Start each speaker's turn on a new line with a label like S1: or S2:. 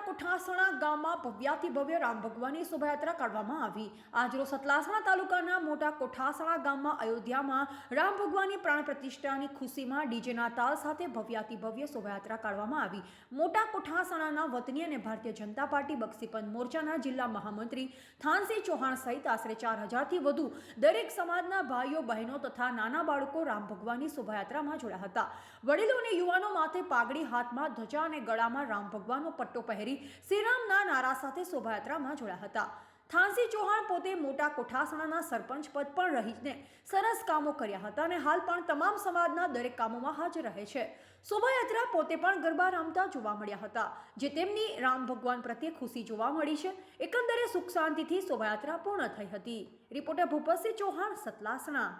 S1: કોઠાસણા ગામમાં ભવ્યાથી ભવ્ય રામ ભગવાનની શોભાયાત્રા કાઢવામાં આવી. આજરો સતલાસણા તાલુકાના મોટા કોઠાસણા ગામમાં અયોધ્યામાં રામ ભગવાનની પ્રાણ પ્રતિષ્ઠાની ખુશીમાં ડીજેના તાલ સાથે ભવ્યાથી ભવ્ય શોભાયાત્રા કાઢવામાં આવી. મોટા કોઠાસણાના વતની અને ભારતીય જનતા પાર્ટી બક્ષીપંથ મોરચાના જિલ્લા મહામંત્રી થાનસિંહ ચૌહાણ સહિત આશરે ચાર હજારથી વધુ દરેક સમાજના ભાઈઓ, બહેનો તથા નાના બાળકો રામ ભગવાનની શોભાયાત્રામાં જોડાયા હતા. વડીલો અને યુવાનો માથે પાઘડી હાથમાં ધ્વજા અને ગળામાં રામ ભગવાનનો પટ્ટો પહેરી શ્રીરામના નારા સાથે શોભાયાત્રામાં જોડાયા હતા. થાનસી ચૌહાણ પોતે મોટા કોઠાસણાના સરપંચ પદ પણ રહીને સરસ કામો કર્યા હતા અને હાલ પણ તમામ સમાજના દરેક કામોમાં હાજર રહે છે. શોભાયાત્રા પોતે પણ ગરબા રમતા જોવા મળ્યા હતા, જે તેમની રામ ભગવાન પ્રત્યે ખુશી જોવા મળી છે. એકંદરે સુખ શાંતિથી શોભાયાત્રા પૂર્ણ થઈ હતી. રિપોર્ટર ભૂપતસિંહ ચૌહાણ, સતલાસણા.